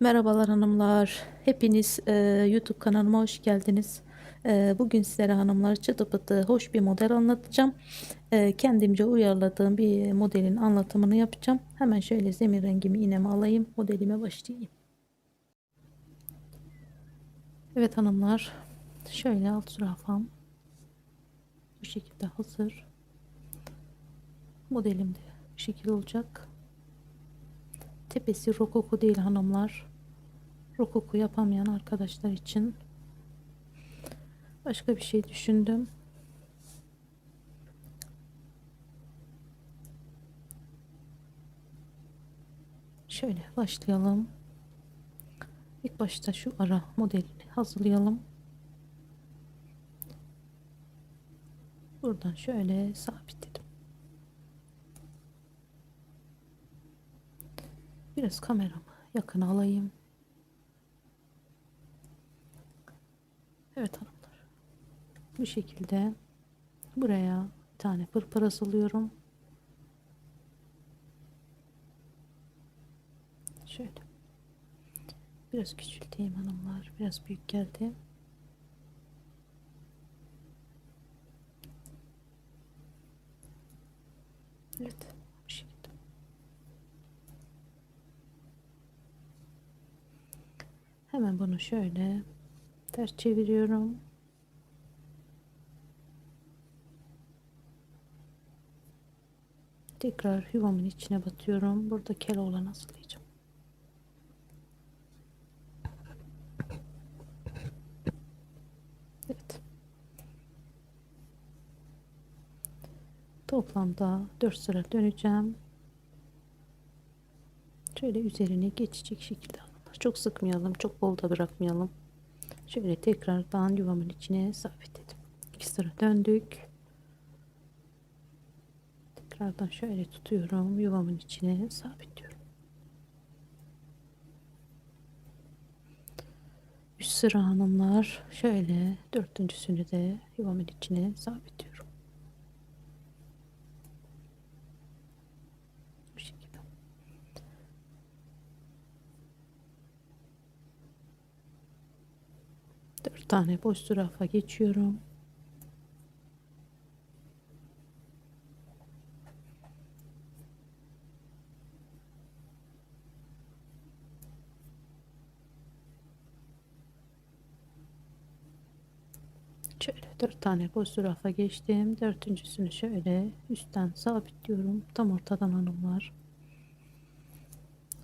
Merhabalar hanımlar. Hepiniz e, YouTube kanalıma hoş geldiniz. E, bugün sizlere hanımlar çıtı pıtı hoş bir model anlatacağım. E, kendimce uyarladığım bir modelin anlatımını yapacağım. Hemen şöyle zemin rengimi iğnemi alayım. Modelime başlayayım. Evet hanımlar. Şöyle alt zürafam. Bu şekilde hazır. Modelim de bu şekilde olacak. Tepesi rokoko değil hanımlar. Rokoko yapamayan arkadaşlar için başka bir şey düşündüm. Şöyle başlayalım. İlk başta şu ara modelini hazırlayalım. Buradan şöyle sabitledim. Biraz kameramı yakın alayım. Evet hanımlar. Bu şekilde buraya bir tane pırpır asılıyorum. Şöyle. Biraz küçülteyim hanımlar. Biraz büyük geldi. Evet. Bu şekilde. Hemen bunu şöyle ters çeviriyorum. Tekrar yuvamın içine batıyorum. Burada kel olan asılayacağım. Evet. Toplamda 4 sıra döneceğim. Şöyle üzerine geçecek şekilde çok sıkmayalım, çok bol da bırakmayalım. Şöyle tekrardan yuvamın içine sabitledim. İki sıra döndük. Tekrardan şöyle tutuyorum. Yuvamın içine sabitliyorum. Üç sıra hanımlar şöyle dördüncüsünü de yuvamın içine sabitliyorum. Bu şekilde. Dört tane boş zürafa geçiyorum. Şöyle dört tane boş zürafa geçtim. Dördüncüsünü şöyle üstten sabitliyorum. Tam ortadan hanımlar.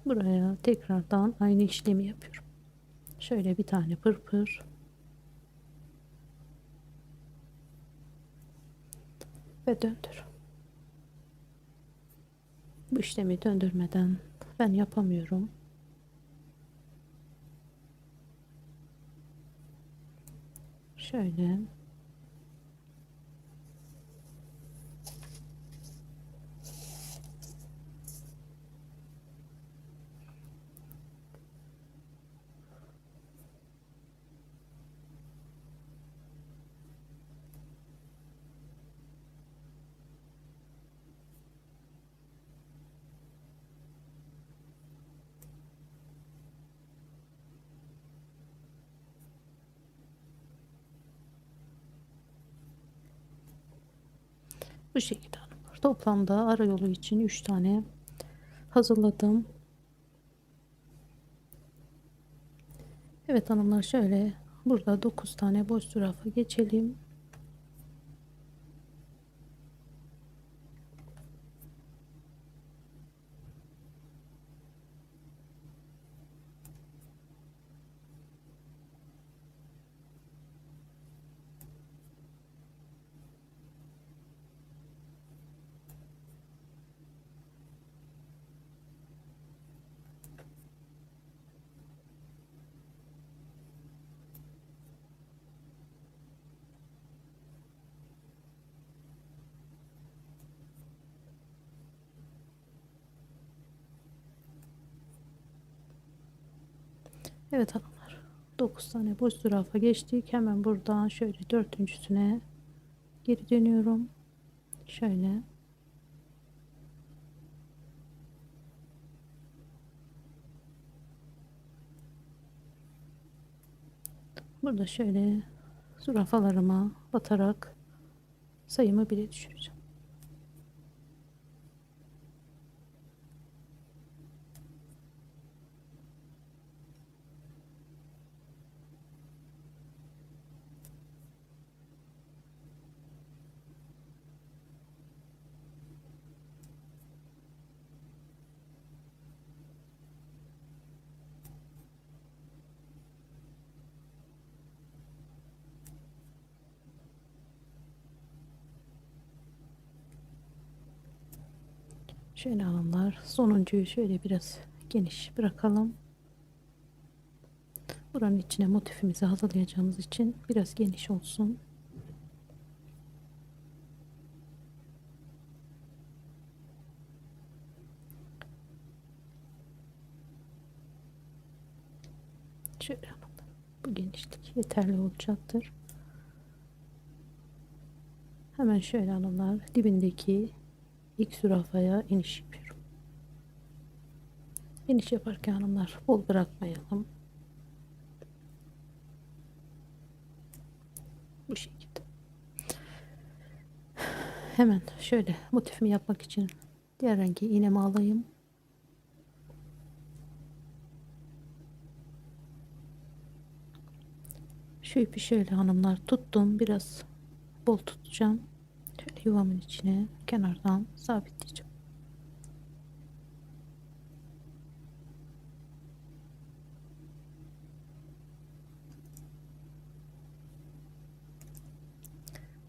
Buraya tekrardan aynı işlemi yapıyorum. Şöyle bir tane pırpır. Ve döndür. Bu işlemi döndürmeden ben yapamıyorum. Şöyle. Bu şekilde hanımlar. Toplamda ara yolu için 3 tane hazırladım. Evet hanımlar şöyle burada 9 tane boş zürafa geçelim. Evet hanımlar 9 tane boş zürafa geçtik. Hemen buradan şöyle dördüncüsüne geri dönüyorum. Şöyle. Burada şöyle zürafalarıma batarak sayımı bile düşüreceğim. Şöyle hanımlar sonuncuyu şöyle biraz geniş bırakalım. Buranın içine motifimizi hazırlayacağımız için biraz geniş olsun. Şöyle hanımlar bu genişlik yeterli olacaktır. Hemen şöyle hanımlar dibindeki ilk zürafaya iniş yapıyorum. İniş yaparken hanımlar bol bırakmayalım. Bu şekilde. Hemen şöyle motifimi yapmak için diğer rengi iğnemi alayım. Şu ipi şöyle hanımlar tuttum. Biraz bol tutacağım. Yuvamın içine kenardan sabitleyeceğim.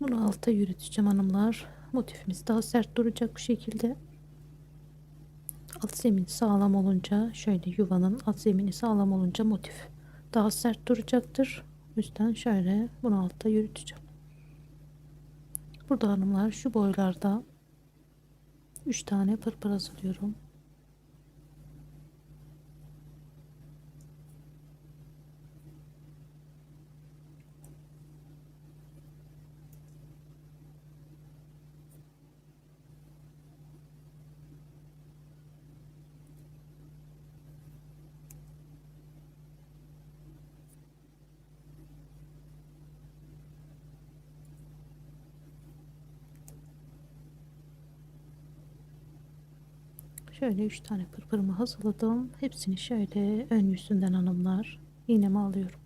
Bunu alta yürüteceğim hanımlar. Motifimiz daha sert duracak bu şekilde. Alt zemin sağlam olunca şöyle yuvanın alt zemini sağlam olunca motif daha sert duracaktır. Yüzden şöyle bunu alta yürüteceğim. Burada hanımlar şu boylarda 3 tane pırpır hazırlıyorum. Şöyle 3 tane pırpırımı hazırladım. Hepsini şöyle ön yüzünden hanımlar iğnemi alıyorum.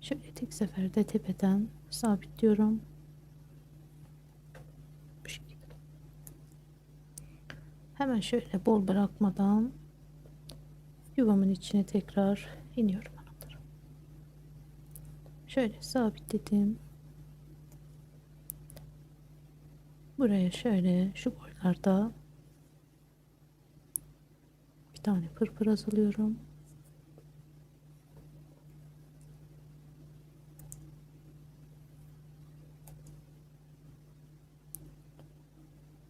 Şöyle tek seferde tepeden sabitliyorum. Bu şekilde. Hemen şöyle bol bırakmadan yuvamın içine tekrar iniyorum hanımlar. Şöyle sabitledim. Buraya şöyle şu boylarda bir tane pırpır hazırlıyorum.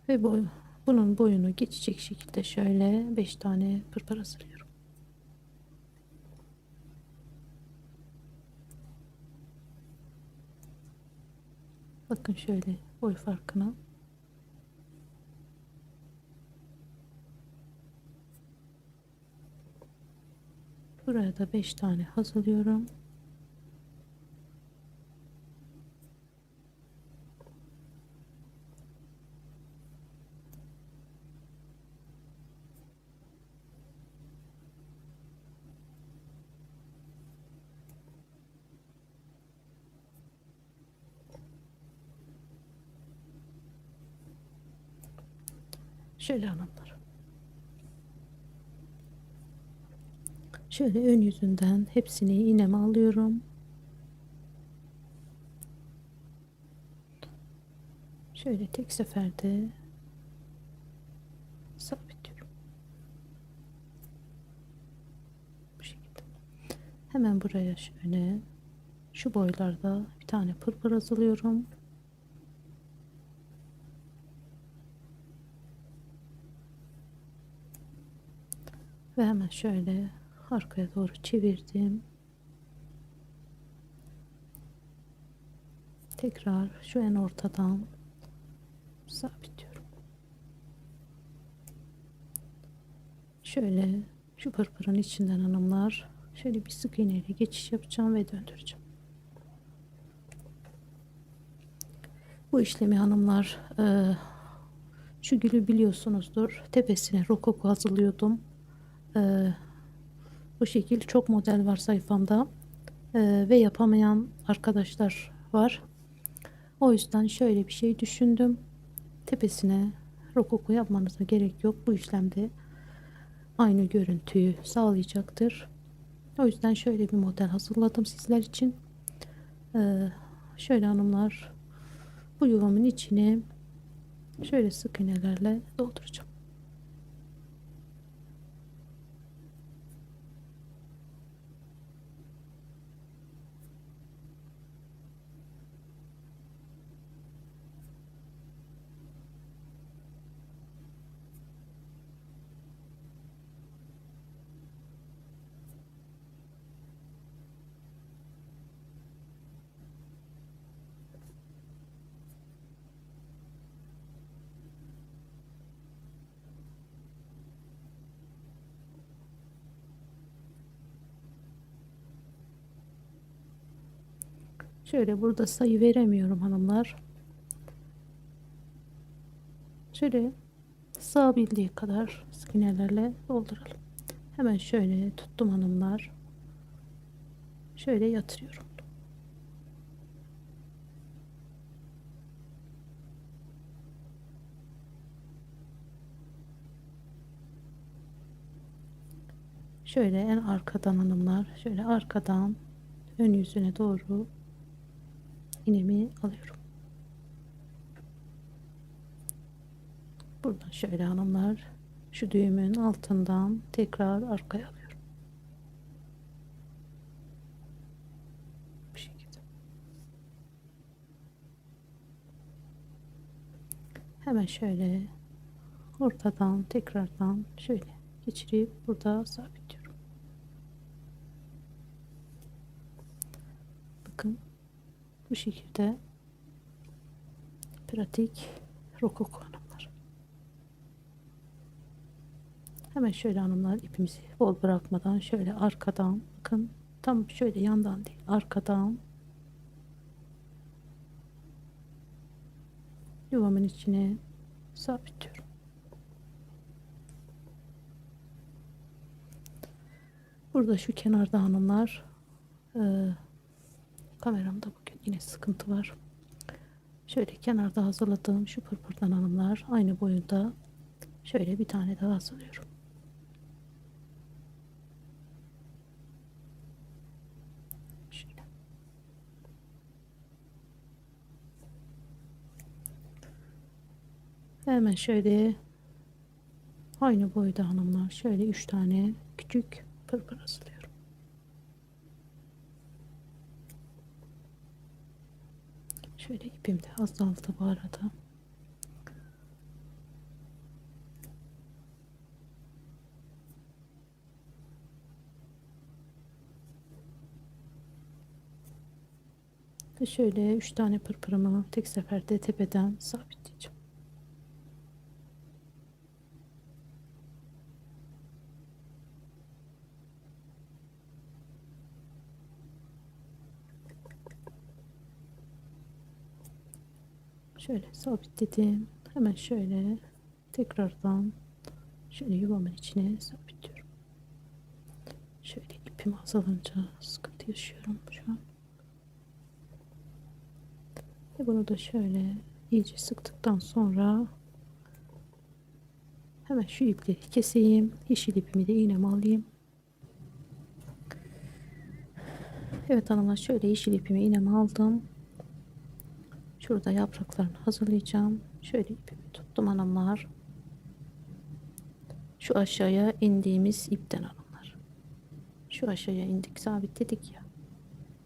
Ve boy, bunun boyunu geçecek şekilde şöyle 5 tane pırpır hazırlıyorum. Bakın şöyle boy farkına. Buraya da 5 tane hazırlıyorum. Şöyle hanımlar. Şöyle ön yüzünden hepsini iğneme alıyorum. Şöyle tek seferde sabitliyorum. Bu şekilde. Hemen buraya şöyle şu boylarda bir tane pırpır hazırlıyorum. Ve hemen şöyle arkaya doğru çevirdim. Tekrar şu en ortadan sabitliyorum. Şöyle şu pırpırın içinden hanımlar şöyle bir sık iğneyle geçiş yapacağım ve döndüreceğim. Bu işlemi hanımlar e, şu gülü biliyorsunuzdur. Tepesine rokoko hazırlıyordum. E, bu şekil çok model var sayfamda. E, ve yapamayan arkadaşlar var. O yüzden şöyle bir şey düşündüm. Tepesine rokoko yapmanıza gerek yok. Bu işlemde aynı görüntüyü sağlayacaktır. O yüzden şöyle bir model hazırladım sizler için. Ee, şöyle hanımlar bu yuvamın içine şöyle sık iğnelerle dolduracağım. Şöyle burada sayı veremiyorum hanımlar. Şöyle sığabildiği kadar skinelerle dolduralım. Hemen şöyle tuttum hanımlar. Şöyle yatırıyorum. Şöyle en arkadan hanımlar. Şöyle arkadan ön yüzüne doğru iğnemi alıyorum. Buradan şöyle hanımlar şu düğümün altından tekrar arkaya alıyorum. Bu şekilde. Hemen şöyle ortadan tekrardan şöyle geçirip burada sabitliyorum. Bakın bu şekilde pratik rokoko hanımlar. Hemen şöyle hanımlar ipimizi bol bırakmadan şöyle arkadan bakın tam şöyle yandan değil arkadan yuvamın içine sabitliyorum. Burada şu kenarda hanımlar e, kameramda bugün yine sıkıntı var. Şöyle kenarda hazırladığım şu pırpırdan hanımlar aynı boyunda şöyle bir tane daha hazırlıyorum. Şöyle. Hemen şöyle aynı boyda hanımlar şöyle üç tane küçük pırpır hazırlıyorum. Şöyle ipim de azaldı bu arada. Ve şöyle üç tane pırpırımı tek seferde tepeden sabitleyeceğim. Şöyle sabitledim. Hemen şöyle tekrardan şöyle yuvamın içine sabitliyorum. Şöyle ipim azalınca sıkıntı yaşıyorum şu an. Ve bunu da şöyle iyice sıktıktan sonra hemen şu ipleri keseyim. Yeşil ipimi de iğneme alayım. Evet hanımlar şöyle yeşil ipimi iğneme aldım. Şurada yapraklarını hazırlayacağım. Şöyle ipimi tuttum hanımlar. Şu aşağıya indiğimiz ipten hanımlar. Şu aşağıya indik sabitledik ya.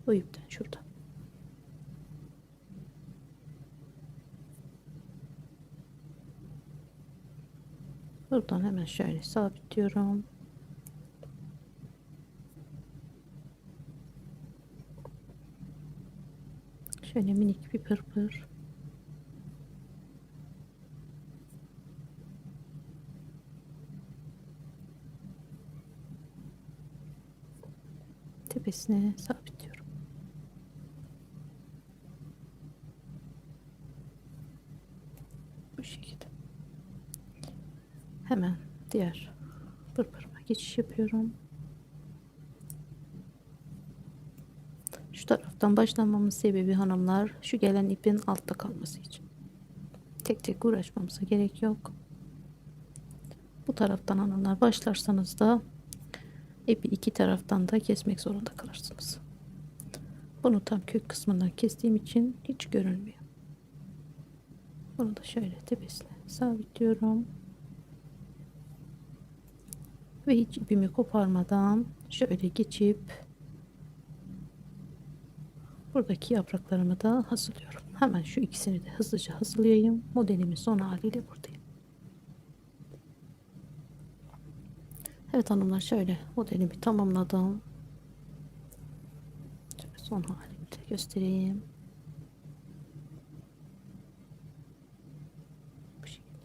O ipten şurada. Buradan hemen şöyle sabitliyorum. Şöyle minik bir pırpır. Tepesine sabitliyorum. Bu şekilde. Hemen diğer pırpırıma geçiş yapıyorum. Taraftan başlamamın sebebi hanımlar şu gelen ipin altta kalması için. Tek tek uğraşmamıza gerek yok. Bu taraftan hanımlar başlarsanız da ipi iki taraftan da kesmek zorunda kalırsınız. Bunu tam kök kısmından kestiğim için hiç görünmüyor. Bunu da şöyle tepesine sabitliyorum. Ve hiç ipimi koparmadan şöyle geçip buradaki yapraklarımı da hazırlıyorum. Hemen şu ikisini de hızlıca hazırlayayım. Modelimin son haliyle buradayım. Evet hanımlar şöyle modelimi tamamladım. Şöyle son halini de göstereyim. Bu şekilde.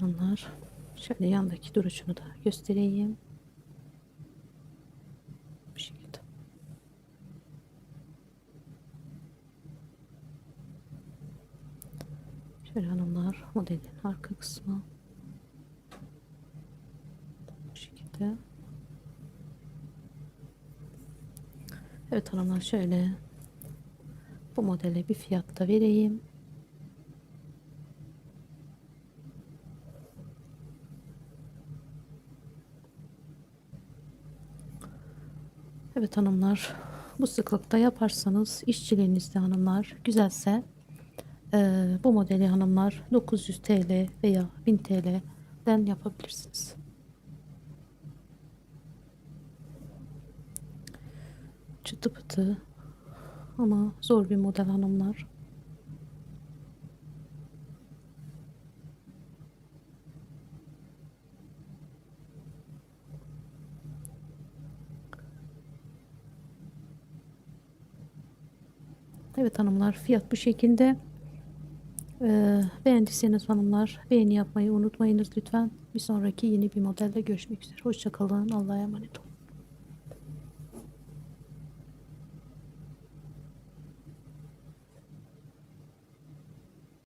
Hanımlar. Şöyle yandaki duruşunu da göstereyim. Bu şekilde. Şöyle hanımlar modelin arka kısmı. Bu şekilde. Evet hanımlar şöyle bu modele bir fiyat da vereyim. Evet hanımlar bu sıklıkta yaparsanız işçiliğinizde hanımlar güzelse eee, bu modeli hanımlar 900 TL veya 1000 TL'den yapabilirsiniz. Çıtı pıtı ama zor bir model hanımlar. Evet hanımlar fiyat bu şekilde. Ee, beğendiyseniz hanımlar beğeni yapmayı unutmayınız lütfen. Bir sonraki yeni bir modelde görüşmek üzere. Hoşçakalın. Allah'a emanet olun.